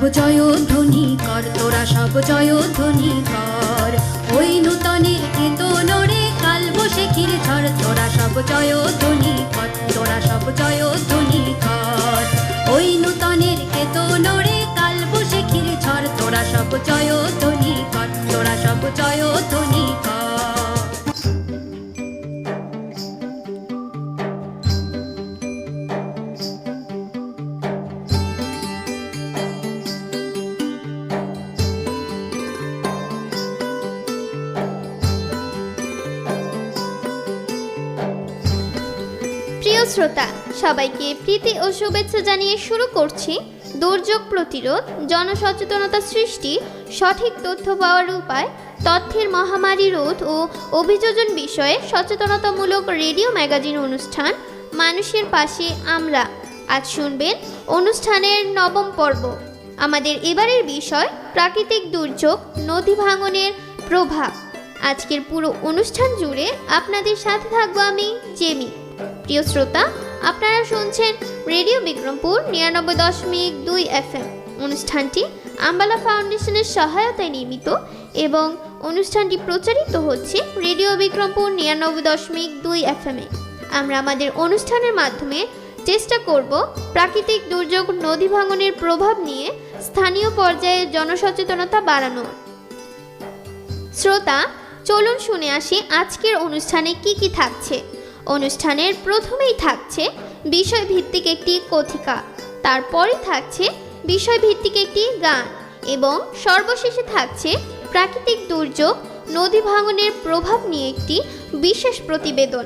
সব জয় ধ্বনি কর, তোরা সব জয় ধ্বনি কর। ওই নূতনে নূতনের কেতনরে কাল বসে ক্ষীর ঝড়, তোরা সব জয় ধ্বনি কর, তোরা সব জয় ধ্বনি কর। ওই নূতনের কেতনরে কাল বসে ক্ষীর ঝড়, তোরা সব জয় ধ্বনি কর, তোরা সব জয় ধ্বনি কর। শ্রোতা, সবাইকে প্রীতি ও শুভেচ্ছা জানিয়ে শুরু করছি দুর্যোগ প্রতিরোধ, জনসচেতনতা সৃষ্টি, সঠিক তথ্য পাওয়ার উপায়, তথ্যের মহামারী রোধ ও অভিযোজন বিষয়ে সচেতনতামূলক রেডিও ম্যাগাজিন অনুষ্ঠান, মানুষের পাশে আমরা। আজ শুনবেন অনুষ্ঠানের নবম পর্ব। আমাদের এবারের বিষয়, প্রাকৃতিক দুর্যোগ, নদী ভাঙনের প্রভাব। আজকের পুরো অনুষ্ঠান জুড়ে আপনাদের সাথে থাকব আমি, জেমি। প্রিয় শ্রোতা, আপনারা শুনছেন রেডিও বিক্রমপুর নিরানব্বই দশমিক দুই এফ এম অনুষ্ঠানটি আম্বালা ফাউন্ডেশনের সহায়তায় নির্মিত এবং অনুষ্ঠানটি প্রচারিত হচ্ছে রেডিও বিক্রমপুর নিরানব্বই দশমিক দুই এফ এম এ। আমরা আমাদের অনুষ্ঠানের মাধ্যমে চেষ্টা করব প্রাকৃতিক দুর্যোগ নদী ভাঙনের প্রভাব নিয়ে স্থানীয় পর্যায়ে জনসচেতনতা বাড়ানোর। শ্রোতা, চলুন শুনে আসি আজকের অনুষ্ঠানে কি কি থাকছে। অনুষ্ঠানের প্রথমেই থাকছে বিষয়ভিত্তিক একটি কথিকা, তারপরে থাকছে বিষয়ভিত্তিক একটি গান এবং সর্বশেষে থাকছে প্রাকৃতিক দুর্যোগ, নদী ভাঙনের প্রভাব নিয়ে একটি বিশেষ প্রতিবেদন।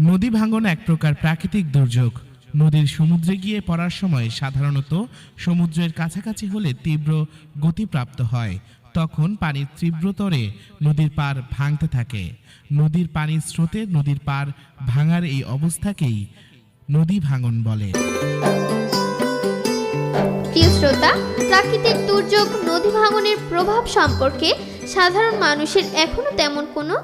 নদী ভাঙন এক প্রকার প্রাকৃতিক দুর্যোগ। নদীর সমুদ্রে গিয়ে পড়ার সময় সাধারণত সমুদ্রের কাছাকাছি হলে তীব্র গতিপ্রাপ্ত হয়। তখন পানির তীব্রতরে নদীর পার ভাঙতে থাকে। নদীর পানির স্রোতে নদীর পার ভাঙার এই অবস্থাকেই নদী ভাঙন বলে। প্রিয় শ্রোতা, প্রাকৃতিক দুর্যোগ নদী ভাঙনের প্রভাব সম্পর্কে সাধারণ মানুষের এখনও তেমন কোনো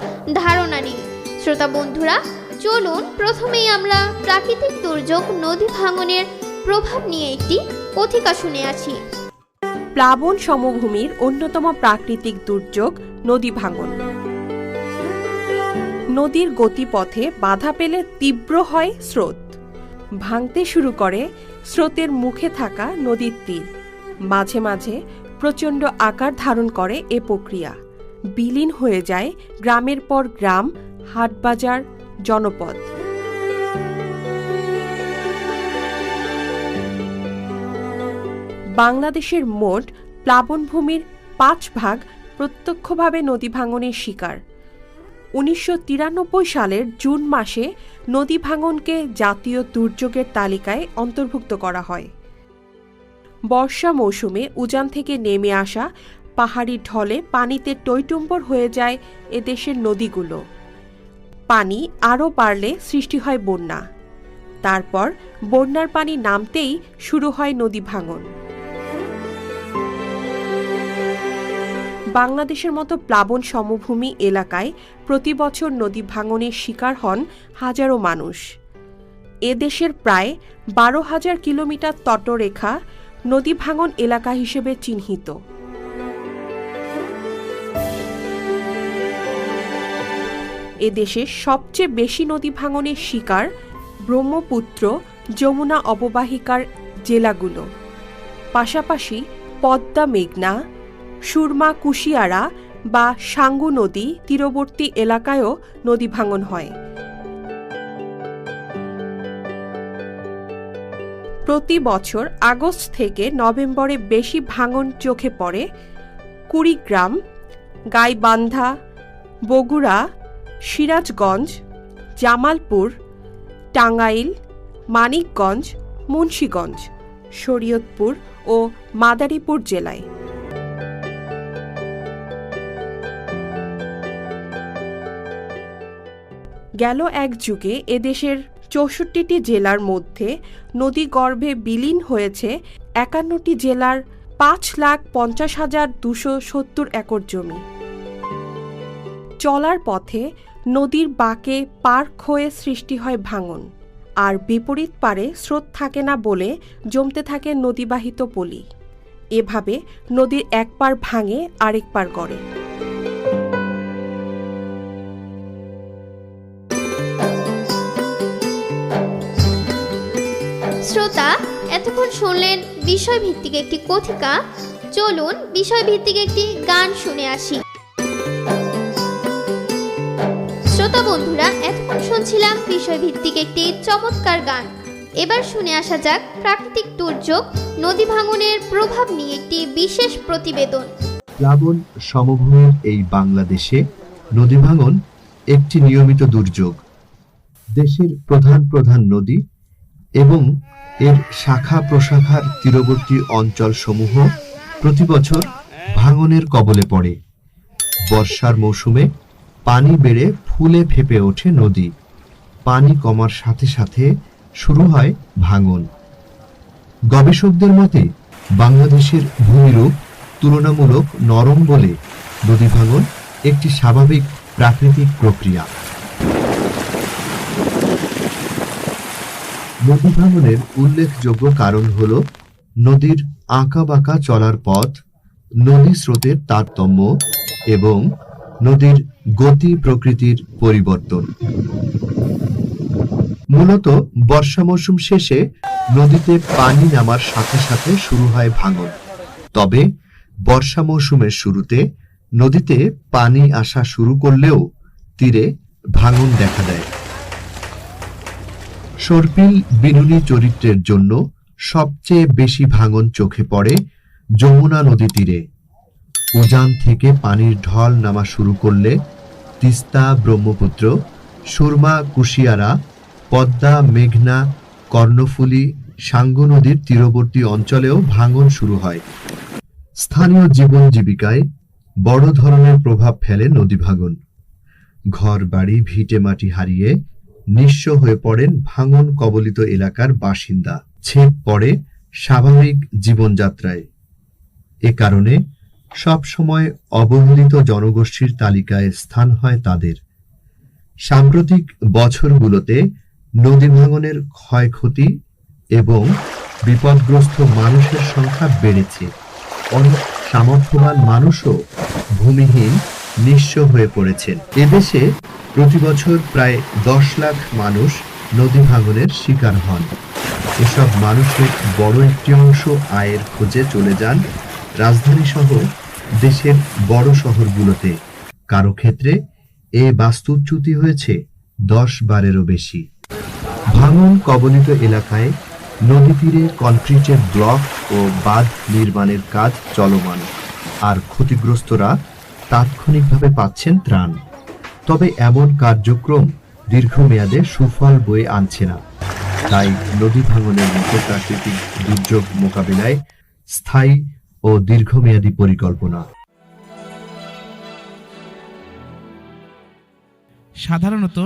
ধারণা নেই। শ্রোতা বন্ধুরা, চলুন প্রথমেই আমরা প্রাকৃতিক দুর্যোগ নদী ভাঙনের প্রভাব নিয়ে একটি কথিকা শুনে আসি। প্লাবন সমভূমির অন্যতম প্রাকৃতিক দুর্যোগ নদী ভাঙন। নদীর গতিপথে বাধা পেলে তীব্র হয় স্রোত। ভাঙতে শুরু করে স্রোতের মুখে থাকা নদীর তীর। মাঝে মাঝে প্রচণ্ড আকার ধারণ করে এ প্রক্রিয়া। বিলীন হয়ে যায় গ্রামের পর গ্রাম, হাটবাজার, জনপদ। বাংলাদেশের মোট প্লাবনভূমির পাঁচ ভাগ প্রত্যক্ষভাবে নদী ভাঙনের শিকার। উনিশশো তিরানব্বই সালের জুন মাসে নদী ভাঙনকে জাতীয় দুর্যোগের তালিকায় অন্তর্ভুক্ত করা হয়। বর্ষা মৌসুমে উজান থেকে নেমে আসা পাহাড়ি ঢলে পানিতে টইটুম্বর হয়ে যায় এদেশের নদীগুলো। পানি আরও বাড়লে সৃষ্টি হয় বন্যা। তারপর বন্যার পানি নামতেই শুরু হয় নদী ভাঙন। বাংলাদেশের মতো প্লাবন সমভূমি এলাকায় প্রতি বছর নদী ভাঙনের শিকার হন হাজারো মানুষ। এ দেশের প্রায় বারো হাজার কিলোমিটার তটরেখা নদী ভাঙন এলাকা হিসেবে চিহ্নিত। এ এদেশে সবচেয়ে বেশি নদী ভাঙনের শিকার ব্রহ্মপুত্র যমুনা অববাহিকার জেলাগুলো। পাশাপাশি পদ্মা মেঘনা সুরমা কুশিয়ারা বা সাঙ্গু নদী তীরবর্তী এলাকায়ও নদী ভাঙন হয়। প্রতি বছর আগস্ট থেকে নভেম্বরে বেশি ভাঙন চোখে পড়ে কুড়িগ্রাম, গাইবান্ধা, বগুড়া, সিরাজগঞ্জ, জামালপুর, টাঙ্গাইল, মানিকগঞ্জ, মুন্সীগঞ্জ, শরীয়তপুর ও মাদারীপুর জেলায়। গেল এক যুগে এদেশের চৌষট্টিটি জেলার মধ্যে নদী গর্ভে বিলীন হয়েছে একান্নটি জেলার পাঁচ লাখ পঞ্চাশ হাজার দুশো সত্তর একর জমি। চলার পথে নদীর বাঁকে পার্ক হয়ে সৃষ্টি হয় ভাঙন, আর বিপরীত পারে স্রোত থাকে না বলে জমতে থাকে নদীবাহিত পলি। এভাবে নদীর এক পার ভাঙে আরেক পার গড়ে। শ্রোতা, এতক্ষণ শুনলেন বিষয়ভিত্তিক একটি কথিকা। চলুন বিষয়ভিত্তিক একটি গান শুনে আসি। শ্রোতা বন্ধুরা, এতক্ষণ শুনছিলাম বিষয়ভিত্তিক একটি চমৎকার গান। এবার শুনে আসা যাক প্রাকৃতিক দুর্যোগ, নদী ভাঙনের প্রভাব নিয়ে একটি বিশেষ প্রতিবেদন। প্লাবন সমভূমির এই বাংলাদেশে নদী ভাঙন একটি নিয়মিত দুর্যোগ। দেশের প্রধান প্রধান নদী এবং এর শাখা প্রশাখার তীরবর্তী অঞ্চলসমূহ প্রতি বছর ভাঙনের কবলে পড়ে। বর্ষার মৌসুমে পানি বেড়ে ফুলে ফেপে ওঠে নদী। পানি কমার সাথে সাথে শুরু হয় ভাঙন। গবেষকদের মতে, বাংলাদেশের ভূমিরূপ তুলনামূলক নরম বলে নদী ভাঙন একটি স্বাভাবিক প্রাকৃতিক প্রক্রিয়া। নদী ভাঙনের উল্লেখযোগ্য কারণ হল নদীর আঁকাবাঁকা চলার পথ, নদী স্রোতের তারতম্য এবং নদীর গতি প্রকৃতির পরিবর্তন। মূলত বর্ষা মৌসুম শেষে নদীতে পানি নামার সাথে সাথে শুরু হয় ভাঙন। তবে বর্ষা মৌসুমের শুরুতে নদীতে পানি আসা শুরু করলেও তীরে ভাঙন দেখা দেয়। সর্পিল বিনুনি চরিত্রের জন্য সবচেয়ে বেশি ভাঙন চোখে পড়ে যমুনা নদী তীরে। উজান থেকে পানির ঢল নামা শুরু করলে তিস্তা ব্রহ্মপুত্র, সুরমা কুশিয়ারা, পদ্মা মেঘনা, কর্ণফুলী, সাঙ্গু নদীর তীরবর্তী অঞ্চলেও ভাঙন শুরু হয়। স্থানীয় জীবন জীবিকায় বড় ধরনের প্রভাব ফেলে নদী ভাঙন। ঘর বাড়ি ভিটে মাটি হারিয়ে নিঃস্ব হয়ে পড়েন ভাঙন কবলিত এলাকার বাসিন্দা। ছেদ পড়ে স্বাভাবিক জীবনযাত্রায়। এ কারণে সব সময় অবহেলিত জনগোষ্ঠীর তালিকায় স্থান হয় তাদের। সাম্প্রতিক বছরগুলোতে নদী ভাঙনের ক্ষয়ক্ষতি এবং বিপদগ্রস্ত মানুষের সংখ্যা বেড়েছে। অনেক সামর্থ্যবান মানুষও ভূমিহীন নিঃস্ব হয়ে পড়েছেন। এদেশে প্রতি বছর প্রায় দশ লাখ মানুষ নদী ভাঙনের শিকার হন। এসব মানুষের বড় একটি অংশ আয়ের খোঁজে চলে যান রাজধানী সহ দেশের বড় শহরগুলোতে। কারও ক্ষেত্রে এ বাস্তুচ্যুতি হয়েছে দশ বারেরও বেশি। ভাঙন কবলিত এলাকায় নদী তীরে কনক্রিটের ব্লক ও বাঁধ নির্মাণের কাজ চলমান। আর ক্ষতিগ্রস্তরা তাৎক্ষণিকভাবে পাচ্ছেন ত্রাণ। তবে এমন কার্যক্রম দীর্ঘমেয়াদে সুফল বয়ে আনছে না। তাই নদী ভাঙনের মতো প্রাকৃতিক দুর্যোগ মোকাবিলায় স্থায়ী ও দীর্ঘমেয়াদী পরিকল্পনা। সাধারণত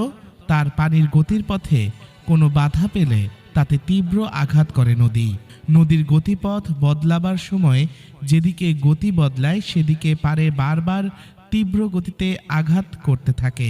তার পানির গতির পথে কোনো বাধা পেলে তাতে তীব্র আঘাত করে নদী। নদীর গতিপথ বদলাবার সময় যেদিকে গতি বদলায়, সেদিকে পারে বারবার তীব্র গতিতে আঘাত করতে থাকে।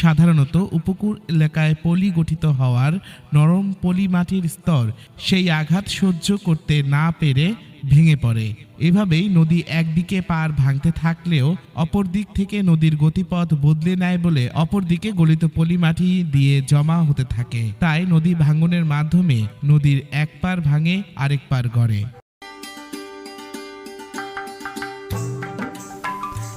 সাধারণত উপকূল এলাকায় পলি গঠিত হওয়ার নরম পলি মাটির স্তর, সেই আঘাত সহ্য করতে না পেরে ভেঙে পড়ে। এভাবেই নদী একদিকে পার ভাঙতে থাকলেও অপর দিক থেকে নদীর গতিপথ বদলে নেয় বলে অপর দিকে গলিত পলি মাটি দিয়ে জমা হতে থাকে। তাই নদী ভাঙনের মাধ্যমে নদীর এক পার ভাঙে, আরেক পার গড়ে।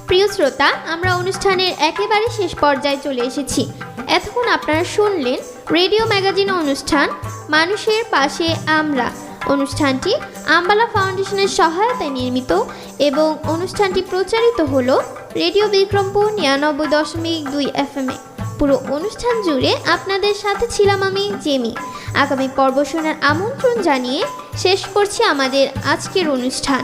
প্রিয় শ্রোতা, আমরা অনুষ্ঠানের একেবারে শেষ পর্যায়ে চলে এসেছি। এতক্ষণ আপনারা শুনলেন রেডিও ম্যাগাজিন অনুষ্ঠান, মানুষের পাশে আমরা। অনুষ্ঠানটি আম্বালা ফাউন্ডেশনের সহায়তায় নির্মিত এবং অনুষ্ঠানটি প্রচারিত হলো রেডিও বিক্রমপুর নিরানব্বই দশমিক দুই এফএমে পুরো অনুষ্ঠান জুড়ে আপনাদের সাথে ছিলাম আমি জেমি। আগামী পর্ব শোনার আমন্ত্রণ জানিয়ে শেষ করছি আমাদের আজকের অনুষ্ঠান।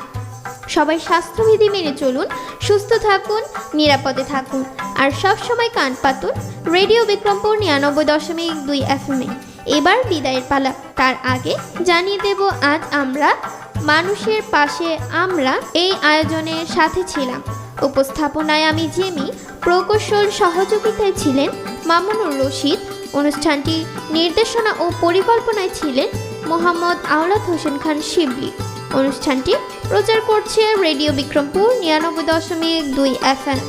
সবাই স্বাস্থ্যবিধি মেনে চলুন, সুস্থ থাকুন, নিরাপদে থাকুন। আর সব সময় কান পাতুন রেডিও বিক্রমপুর নিরানব্বই দশমিক দুই এফএমে এবার বিদায়ের পালা। তার আগে জানিয়ে দেব, আজ আমরা মানুষের পাশে আমরা এই আয়োজনের সাথে ছিলাম। উপস্থাপনায় আমি জেমি, প্রকৌশল সহযোগিতায় ছিলেন মামুনুর রশিদ অনুষ্ঠানটি নির্দেশনা ও পরিকল্পনায় ছিলেন মোহাম্মদ আওলাদ হোসেন খান শিবলি। অনুষ্ঠানটি প্রচার করছে রেডিও বিক্রমপুর নিরানব্বই দশমিক দুই এফএম